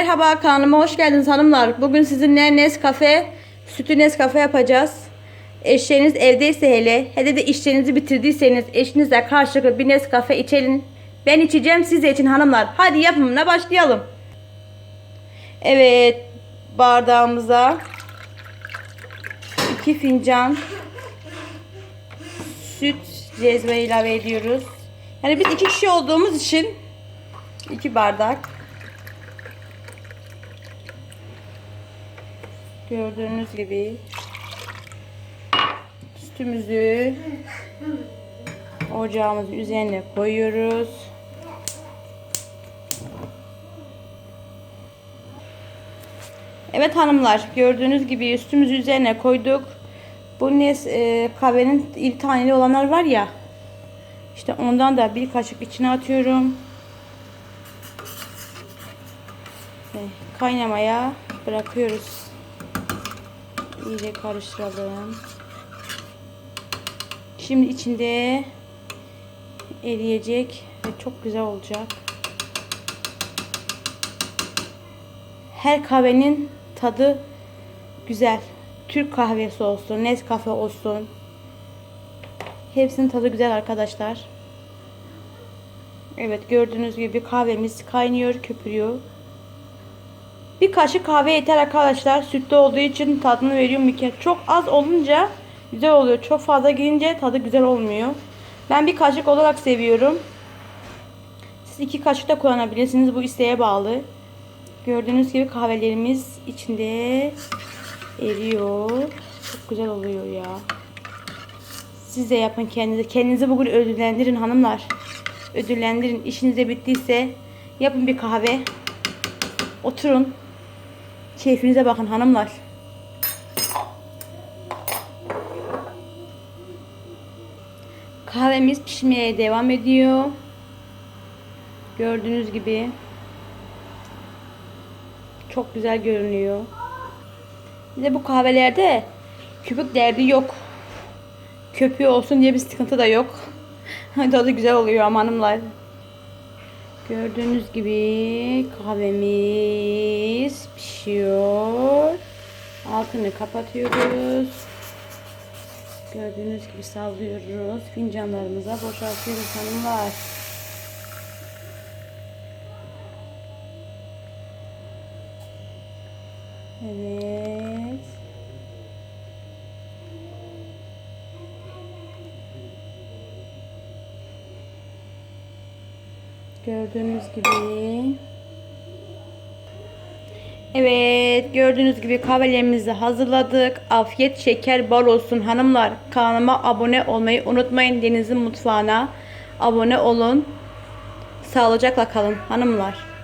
Merhaba kanalıma hoş geldiniz hanımlar. Bugün sizinle Nescafe, sütü Nescafe yapacağız. Eşleriniz evdeyse hele, hele de işlerinizi bitirdiyseniz eşinizle karşılıklı bir Nescafe içelim. Ben içeceğim siz için hanımlar. Hadi yapımına başlayalım. Evet bardağımıza iki fincan süt cezve ilave ediyoruz. Yani biz iki kişi olduğumuz için iki bardak Gördüğünüz gibi sütümüzü ocağımızın üzerine koyuyoruz. Evet hanımlar gördüğünüz gibi üstümüzü üzerine koyduk. Bu nes e, kahvenin iri taneli olanlar var ya. İşte ondan da bir kaşık içine atıyorum. Ve kaynamaya bırakıyoruz. İyice karıştıralım. Şimdi içinde eriyecek ve çok güzel olacak. Her kahvenin tadı güzel. Türk kahvesi olsun, Nescafe olsun. Hepsinin tadı güzel arkadaşlar. Evet gördüğünüz gibi kahvemiz kaynıyor, köpürüyor. Bir kaşık kahve yeter arkadaşlar. Sütlü olduğu için tadını veriyor mükemmel. Çok az olunca güzel oluyor. Çok fazla girince tadı güzel olmuyor. Ben bir kaşık olarak seviyorum. Siz iki kaşık da kullanabilirsiniz. Bu isteğe bağlı. Gördüğünüz gibi kahvelerimiz içinde eriyor. Çok güzel oluyor ya. Siz de yapın kendinize. Kendinizi bugün ödüllendirin hanımlar. Ödüllendirin. İşiniz de bittiyse yapın bir kahve. Oturun. Keyfinize bakın hanımlar. Kahvemiz pişmeye devam ediyor. Gördüğünüz gibi çok güzel görünüyor. Bir de bu kahvelerde köpük derdi yok. Köpüğü olsun diye bir sıkıntı da yok. Tadı güzel oluyor ama hanımlar. Gördüğünüz gibi kahvemiz pişiyor. Altını kapatıyoruz. Gördüğünüz gibi sallıyoruz. Fincanlarımıza boşaltıyoruz hanımlar. Evet. Gördüğünüz gibi. Evet gördüğünüz gibi kahvelerimizi hazırladık. Afiyet şeker bal olsun hanımlar. Kanalıma abone olmayı unutmayın. Deniz'in mutfağına abone olun. Sağlıcakla kalın hanımlar.